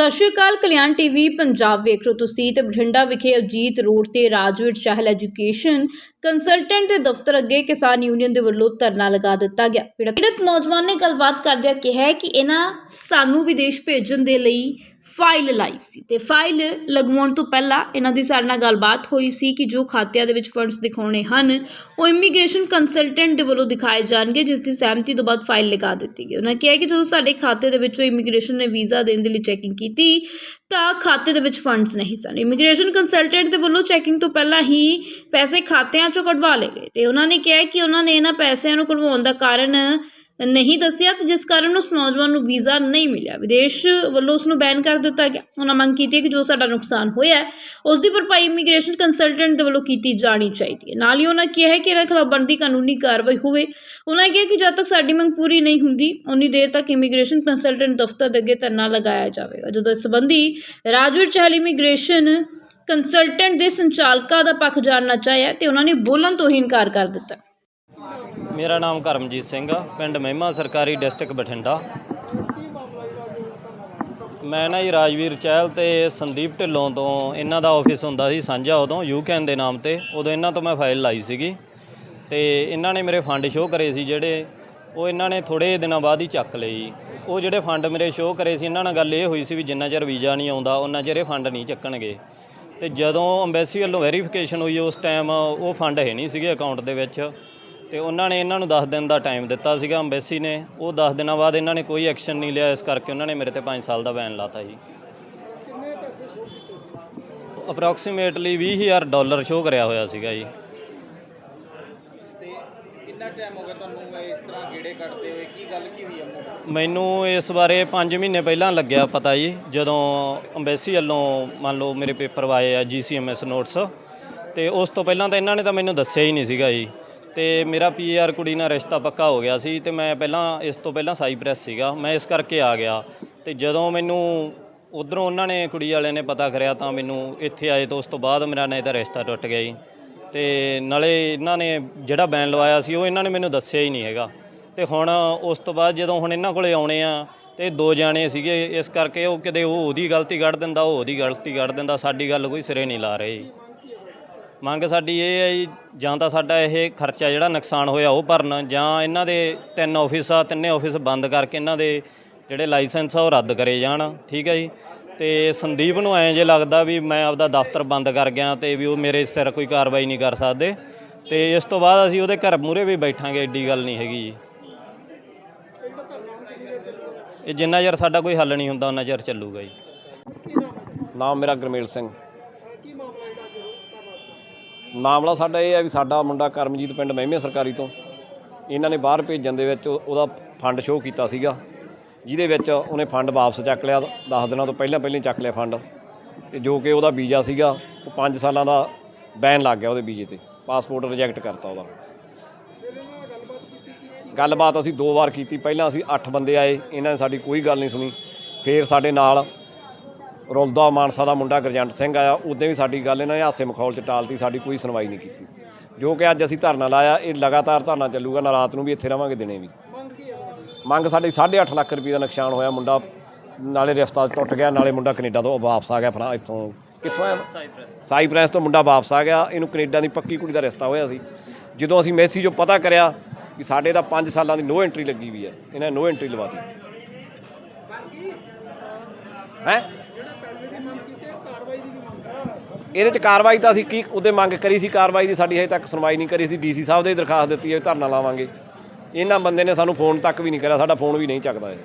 ਸਤਿ ਸ਼੍ਰੀ ਅਕਾਲ, ਕਲਿਆਣ ਟੀਵੀ ਪੰਜਾਬ ਵੇਖ ਰਹੇ ਹੋ ਤੁਸੀਂ ਤੇ ਬਠਿੰਡਾ ਵਿਖੇ ਅਜੀਤ ਰੋਡ ਤੇ ਰਾਜਵੀਰ ਚਾਹਲ ਐਜੂਕੇਸ਼ਨ ਕੰਸਲਟੈਂਟ ਦੇ ਦਫ਼ਤਰ ਅੱਗੇ ਕਿਸਾਨ ਯੂਨੀਅਨ ਦੇ ਵੱਲੋਂ ਧਰਨਾ ਲਗਾ ਦਿੱਤਾ ਗਿਆ। ਪੀੜਤ ਨੌਜਵਾਨ ਨੇ ਗੱਲਬਾਤ ਕਰਦਿਆਂ ਕਿਹਾ ਕਿ ਇਹਨਾਂ ਸਾਨੂੰ ਵਿਦੇਸ਼ ਭੇਜਣ ਦੇ ਲਈ ਫਾਈਲ ਲਾਈ ਸੀ। ਤੇ ਫਾਈਲ ਲਗਵਾਉਣ ਤੋਂ ਪਹਿਲਾਂ ਇਹਨਾਂ ਦੀ ਸਾਡੇ ਨਾਲ ਗੱਲਬਾਤ ਹੋਈ ਸੀ ਕਿ ਜੋ ਖਾਤਿਆਂ ਦੇ ਵਿੱਚ ਫੰਡਸ ਦਿਖਾਉਣੇ ਹਨ, ਉਹ ਇਮੀਗ੍ਰੇਸ਼ਨ ਕੰਸਲਟੈਂਟ ਦੇ ਵੱਲੋਂ ਦਿਖਾਏ ਜਾਣਗੇ, ਜਿਸ ਦੀ ਸਹਿਮਤੀ ਤੋਂ ਬਾਅਦ ਫਾਈਲ ਲਗਾ ਦਿੱਤੀ ਗਈ। ਉਹਨਾਂ ਕਿਹਾ ਕਿ ਜਦੋਂ ਸਾਡੇ ਖਾਤੇ ਦੇ ਵਿੱਚੋਂ ਇਮੀਗ੍ਰੇਸ਼ਨ ਨੇ ਵੀਜ਼ਾ ਦੇਣ ਦੇ ਲਈ ਚੈਕਿੰਗ ਕੀਤੀ, ਤਾਂ ਖਾਤੇ ਦੇ ਵਿੱਚ ਫੰਡਸ ਨਹੀਂ ਸਨ। ਇਮੀਗ੍ਰੇਸ਼ਨ ਕੰਸਲਟੈਂਟ ਦੇ ਵੱਲੋਂ ਚੈਕਿੰਗ ਤੋਂ ਪਹਿਲਾਂ ਹੀ ਪੈਸੇ ਖਾਤਿਆਂ ਚੋਂ ਕਢਵਾ ਲਏ ਗਏ। ਤੇ ਉਹਨਾਂ ਨੇ ਕਿਹਾ ਕਿ ਉਹਨਾਂ ਨੇ ਇਹਨਾਂ ਪੈਸਿਆਂ ਨੂੰ ਕਢਵਾਉਣ ਦਾ ਕਾਰਨ ਨਹੀਂ ਦੱਸਿਆ ਤੇ ਜਿਸ ਕਾਰਨ ਉਸ ਨੌਜਵਾਨ ਨੂੰ ਵੀਜ਼ਾ ਨਹੀਂ ਮਿਲਿਆ। ਵਿਦੇਸ਼ ਵੱਲੋਂ ਉਸ ਨੂੰ ਬੈਨ ਕਰ ਦਿੱਤਾ ਗਿਆ। ਉਹਨਾਂ ਮੰਗ ਕੀਤੀ ਹੈ ਕਿ ਜੋ ਸਾਡਾ ਨੁਕਸਾਨ ਹੋਇਆ ਉਸ ਦੀ ਭਰਪਾਈ ਇਮੀਗ੍ਰੇਸ਼ਨ ਕੰਸਲਟੈਂਟ ਦੇ ਵੱਲੋਂ ਕੀਤੀ ਜਾਣੀ ਚਾਹੀਦੀ ਹੈ। ਨਾਲ ਹੀ ਉਹਨਾਂ ਕਿਹਾ ਹੈ ਕਿ ਇਹਨਾਂ ਖਿਲਾਫ ਬਣਦੀ ਕਾਨੂੰਨੀ ਕਾਰਵਾਈ ਹੋਵੇ। ਉਹਨਾਂ ਕਿਹਾ ਕਿ ਜਦ ਤੱਕ ਸਾਡੀ ਮੰਗ ਪੂਰੀ ਨਹੀਂ ਹੁੰਦੀ, ਉਨੀ ਦੇਰ ਤੱਕ ਇਮੀਗ੍ਰੇਸ਼ਨ ਕੰਸਲਟੈਂਟ ਦਫ਼ਤਰ ਦੇ ਅੱਗੇ ਧਰਨਾ ਲਗਾਇਆ ਜਾਵੇਗਾ, ਜਦੋਂ ਇਸ ਸੰਬੰਧੀ ਰਾਜਵੀਰ ਚਹਿਲ ਇਮੀਗ੍ਰੇਸ਼ਨ ਕੰਸਲਟੈਂਟ ਦੇ ਸੰਚਾਲਕਾਂ ਦਾ ਪੱਖ ਜਾਣਨਾ ਚਾਹਿਆ ਤੇ ਉਹਨਾਂ ਨੇ ਬੋਲਣ ਤੋਂ ਹੀ ਇਨਕਾਰ ਕਰ ਦਿੱਤਾ। ਮੇਰਾ ਨਾਮ ਕਰਮਜੀਤ ਸਿੰਘ ਆ, ਪਿੰਡ ਮਹਿਮਾ ਸਰਕਾਰੀ ਡਿਸਟ੍ਰਿਕਟ ਬਠਿੰਡਾ। ਮੈਂ ਨਾ ਜੀ ਰਾਜਵੀਰ ਚਹਿਲ ਤੇ ਸੰਦੀਪ ਢਿੱਲੋਂ ਤੋਂ ਇਹਨਾਂ ਦਾ ਆਫਿਸ ਹੁੰਦਾ ਸੀ ਸਾਂਝਾ ਉਦੋਂ ਯੂਕੈਨ ਦੇ ਨਾਮ ਤੇ। ਉਦੋਂ ਇਹਨਾਂ ਤੋਂ ਮੈਂ ਫਾਈਲ ਲਾਈ ਸੀਗੀ ਤੇ ਇਹਨਾਂ ਨੇ ਮੇਰੇ ਫੰਡ ਸ਼ੋਅ ਕਰੇ ਸੀ ਜਿਹੜੇ, ਉਹ ਇਹਨਾਂ ਨੇ ਥੋੜੇ ਦਿਨਾਂ ਬਾਅਦ ਹੀ ਚੱਕ ਲਏ ਜੀ। ਉਹ ਜਿਹੜੇ ਫੰਡ ਮੇਰੇ ਸ਼ੋਅ ਕਰੇ ਸੀ, ਇਹਨਾਂ ਨਾਲ ਗੱਲ ਇਹ ਹੋਈ ਸੀ ਵੀ ਜਿੰਨਾ ਚਿਰ ਵੀਜ਼ਾ ਨਹੀਂ ਆਉਂਦਾ ਉਹਨਾਂ ਚਿਰ ਇਹ ਫੰਡ ਨਹੀਂ ਚੱਕਣਗੇ। ਤੇ ਜਦੋਂ ਅੰਬੈਸੀ ਵੱਲੋਂ ਵੈਰੀਫਿਕੇਸ਼ਨ ਹੋਈ, ਉਸ ਟਾਈਮ ਉਹ ਫੰਡ ਹੈ ਨਹੀਂ ਸੀਗੇ ਅਕਾਊਂਟ ਦੇ ਵਿੱਚ। ਤੇ ਉਹਨਾਂ ਨੇ ਇਹਨਾਂ ਨੂੰ 10 ਦਿਨ ਦਾ ਟਾਈਮ ਦਿੱਤਾ ਸੀਗਾ ਅੰਬੈਸੀ ਨੇ। ਉਹ 10 ਦਿਨਾਂ ਬਾਅਦ ਇਹਨਾਂ ਨੇ ਕੋਈ ਐਕਸ਼ਨ ਨਹੀਂ ਲਿਆ ਇਸ ਕਰਕੇ ਉਹਨਾਂ ਨੇ ਮੇਰੇ ਤੇ 5 ਸਾਲ ਦਾ ਬੈਨ ਲਾਤਾ ਜੀ। ਅਪਰੋਕਸੀਮੇਟਲੀ 20000 ਡਾਲਰ ਸ਼ੋਅ ਕਰਿਆ ਹੋਇਆ ਸੀਗਾ ਜੀ। ਤੇ ਕਿੰਨਾ ਟਾਈਮ ਹੋ ਗਿਆ ਤੁਹਾਨੂੰ ਇਸ ਤਰ੍ਹਾਂ ਗੇੜੇ ਕੱਢਦੇ ਹੋਏ? ਕੀ ਗੱਲ ਕੀ ਹੋਈ ਅੰਮ੍ਰਿਤ? ਮੈਨੂੰ ਇਸ ਬਾਰੇ 5 ਮਹੀਨੇ ਪਹਿਲਾਂ ਲੱਗਿਆ ਪਤਾ ਜੀ ਜਦੋਂ ਅੰਬੈਸੀ ਵੱਲੋਂ ਮੰਨ ਲਓ ਮੇਰੇ ਪੇਪਰ ਆਏ ਆ ਜੀਸੀਐਮਐਸ ਨੋਟਸ ਤੇ ਉਸ ਤੋਂ ਪਹਿਲਾਂ ਤਾਂ ਇਹਨਾਂ ਨੇ ਤਾਂ ਮੈਨੂੰ ਦੱਸਿਆ ਹੀ ਨਹੀਂ ਸੀਗਾ ਜੀ। ਤੇ ਮੇਰਾ ਪੀਆਰ ਕੁੜੀ ਨਾਲ ਰਿਸ਼ਤਾ ਪੱਕਾ ਹੋ ਗਿਆ ਸੀ ਤੇ ਮੈਂ ਪਹਿਲਾਂ, ਇਸ ਤੋਂ ਪਹਿਲਾਂ ਸਾਈਪ੍ਰੈਸ ਸੀਗਾ। ਮੈਂ ਇਸ ਕਰਕੇ ਆ ਗਿਆ। ਤੇ ਜਦੋਂ ਮੈਨੂੰ ਉਧਰੋਂ ਉਹਨਾਂ ਨੇ, ਕੁੜੀ ਵਾਲਿਆਂ ਨੇ ਪਤਾ ਕਰਿਆ ਤਾਂ ਮੈਨੂੰ ਇੱਥੇ ਆਏ ਤੋਂ ਉਸ ਤੋਂ ਬਾਅਦ ਮੇਰਾ ਨਹੀਂ ਇਹਦਾ ਰਿਸ਼ਤਾ ਟੁੱਟ ਗਿਆ ਜੀ। ਤੇ ਨਾਲੇ ਇਹਨਾਂ ਨੇ ਜਿਹੜਾ ਬੈਨ ਲਵਾਇਆ ਸੀ ਉਹ ਇਹਨਾਂ ਨੇ ਮੈਨੂੰ ਦੱਸਿਆ ਹੀ ਨਹੀਂ ਹੈਗਾ। ਤੇ ਹੁਣ ਉਸ ਤੋਂ ਬਾਅਦ ਜਦੋਂ ਹੁਣ ਇਹਨਾਂ ਕੋਲੇ ਆਉਣੇ ਆ ਤੇ ਦੋ ਜਾਣੇ ਸੀਗੇ, ਇਸ ਕਰਕੇ ਉਹ ਕਿਤੇ ਉਹ ਉਹਦੀ ਗਲਤੀ ਕੱਢ ਦਿੰਦਾ, ਉਹ ਉਹਦੀ ਗਲਤੀ ਕੱਢ ਦਿੰਦਾ, ਸਾਡੀ ਗੱਲ ਕੋਈ ਸਿਰੇ ਨਹੀਂ ਲਾ ਰਹੇ ਜੀ। ਮੰਗ ਸਾਡੀ ਇਹ ਹੈ ਜੀ, ਜਾਂ ਤਾਂ ਸਾਡਾ ਇਹ ਖਰਚਾ ਜਿਹੜਾ ਨੁਕਸਾਨ ਹੋਇਆ ਉਹ ਭਰਨ, ਜਾਂ ਇਹਨਾਂ ਦੇ ਤਿੰਨ ਆਫਿਸ ਆ, ਤਿੰਨੇ ਆਫਿਸ ਬੰਦ ਕਰਕੇ ਇਹਨਾਂ ਦੇ ਜਿਹੜੇ ਲਾਇਸੈਂਸ ਆ ਉਹ ਰੱਦ ਕਰੇ ਜਾਣ, ਠੀਕ ਹੈ ਜੀ? ਤੇ ਸੰਦੀਪ ਨੂੰ ਐਂ ਜੇ ਲੱਗਦਾ ਵੀ ਮੈਂ ਆਪਦਾ ਦਫ਼ਤਰ ਬੰਦ ਕਰ ਗਿਆ ਤੇ ਵੀ ਉਹ ਮੇਰੇ ਸਿਰ ਕੋਈ ਕਾਰਵਾਈ ਨਹੀਂ ਕਰ ਸਕਦੇ, ਤੇ ਇਸ ਤੋਂ ਬਾਅਦ ਅਸੀਂ ਉਹਦੇ ਘਰ ਮੂਹਰੇ ਵੀ ਬੈਠਾਂਗੇ, ਏਡੀ ਗੱਲ ਨਹੀਂ ਹੈਗੀ ਜੀ। ਇਹ ਜਿੰਨਾ ਚਿਰ ਸਾਡਾ ਕੋਈ ਹੱਲ ਨਹੀਂ ਹੁੰਦਾ ਉਹਨਾਂ ਚਿਰ ਚੱਲੂਗਾ ਜੀ। ਨਾਮ ਮੇਰਾ ਗਰਮੇਲ ਸਿੰਘ। ਮਾਮਲਾ ਸਾਡਾ ਇਹ ਹੈ ਵੀ ਸਾਡਾ ਮੁੰਡਾ ਕਰਮਜੀਤ ਪਿੰਡ ਮਹਿਮੇ ਸਰਕਾਰੀ ਤੋਂ, ਇਹਨਾਂ ਨੇ ਬਾਹਰ ਭੇਜਣ ਦੇ ਵਿੱਚ ਉਹਦਾ ਫੰਡ ਸ਼ੋਅ ਕੀਤਾ ਸੀਗਾ, ਜਿਹਦੇ ਵਿੱਚ ਉਹਨੇ ਫੰਡ ਵਾਪਸ ਚੱਕ ਲਿਆ 10 ਦਿਨਾਂ ਤੋਂ ਪਹਿਲਾਂ ਪਹਿਲਾਂ ਚੱਕ ਲਿਆ ਫੰਡ, ਤੇ ਜੋ ਕਿ ਉਹਦਾ ਵੀਜ਼ਾ ਸੀਗਾ, ਉਹ 5 ਸਾਲਾਂ ਦਾ ਬੈਨ ਲੱਗ ਗਿਆ ਉਹਦੇ ਵੀਜ਼ੇ ਤੇ, ਪਾਸਪੋਰਟ ਰਿਜੈਕਟ ਕਰਤਾ ਉਹਦਾ। ਗੱਲਬਾਤ ਅਸੀਂ ਦੋ ਵਾਰ ਕੀਤੀ, ਪਹਿਲਾਂ ਅਸੀਂ 8 ਬੰਦੇ ਆਏ, ਇਹਨਾਂ ਨੇ ਸਾਡੀ ਕੋਈ ਗੱਲ ਨਹੀਂ ਸੁਣੀ, ਫੇਰ ਸਾਡੇ ਨਾਲ ਰੁਲਦਾ ਮਾਨਸਾ ਦਾ ਮੁੰਡਾ ਗਰਜੰਟ ਸਿੰਘ ਆਇਆ ਉਦੋਂ ਵੀ ਸਾਡੀ ਗੱਲ ਇਹਨਾਂ ਨੇ ਹਾਸੇ ਮਖੌਲ ਚ ਟਾਲਤੀ, ਸਾਡੀ ਕੋਈ ਸੁਣਵਾਈ ਨਹੀਂ ਕੀਤੀ। ਜੋ ਕਿ ਅੱਜ ਅਸੀਂ ਧਰਨਾ ਲਾਇਆ, ਇਹ ਲਗਾਤਾਰ ਧਰਨਾ ਚੱਲੂਗਾ, ਨਾ ਰਾਤ ਨੂੰ ਵੀ ਇੱਥੇ ਰਵਾਂਗੇ, ਦਿਨੇ ਵੀ। ਮੰਗ ਸਾਡੀ 8.5 ਲੱਖ ਰੁਪਏ ਦਾ ਨੁਕਸਾਨ ਹੋਇਆ ਮੁੰਡਾ, ਨਾਲੇ ਰਿਸ਼ਤਾ ਟੁੱਟ ਗਿਆ, ਨਾਲੇ ਮੁੰਡਾ ਕੈਨੇਡਾ ਤੋਂ ਵਾਪਸ ਆ ਗਿਆ ਫਰਾਂ ਇੱਥੋਂ, ਕਿੱਥੋਂ ਆਇਆ? ਸਾਈਪ੍ਰੈਸ ਤੋਂ ਮੁੰਡਾ ਵਾਪਸ ਆ ਗਿਆ, ਇਹਨੂੰ ਕੈਨੇਡਾ ਦੀ ਪੱਕੀ ਕੁੜੀ ਦਾ ਰਿਸ਼ਤਾ ਹੋਇਆ ਸੀ। ਜਦੋਂ ਅਸੀਂ ਮੈਸੀ ਜੋ ਪਤਾ ਕਰਿਆ ਵੀ ਸਾਡੇ ਦਾ 5 ਸਾਲਾਂ ਦੀ ਨੋ ਐਂਟਰੀ ਲੱਗੀ ਵੀ ਹੈ, ਇਹਨਾਂ ਨੋ ਐਂਟਰੀ ਲਵਾਤੀ ਹੈ? ਇਹਦੇ ਚ ਕਾਰਵਾਈ ਤਾਂ ਅਸੀਂ ਕੀ ਉਹਦੇ ਮੰਗ ਕਰੀ ਸੀ, ਕਾਰਵਾਈ ਦੀ ਸਾਡੀ ਹਜੇ ਤੱਕ ਸੁਣਵਾਈ ਨਹੀਂ ਕਰੀ ਸੀ। ਡੀਸੀ ਸਾਹਿਬ ਦੇ ਦਰਖਾਸਤ ਦਿੱਤੀ ਹੈ ਵੀ ਧਰਨਾ ਲਾਵਾਂਗੇ। ਇਹਨਾਂ ਬੰਦੇ ਨੇ ਸਾਨੂੰ ਫੋਨ ਤੱਕ ਵੀ ਨਹੀਂ ਕਰਿਆ, ਸਾਡਾ ਫੋਨ ਵੀ ਨਹੀਂ ਚੱਕਦਾ ਇਹ।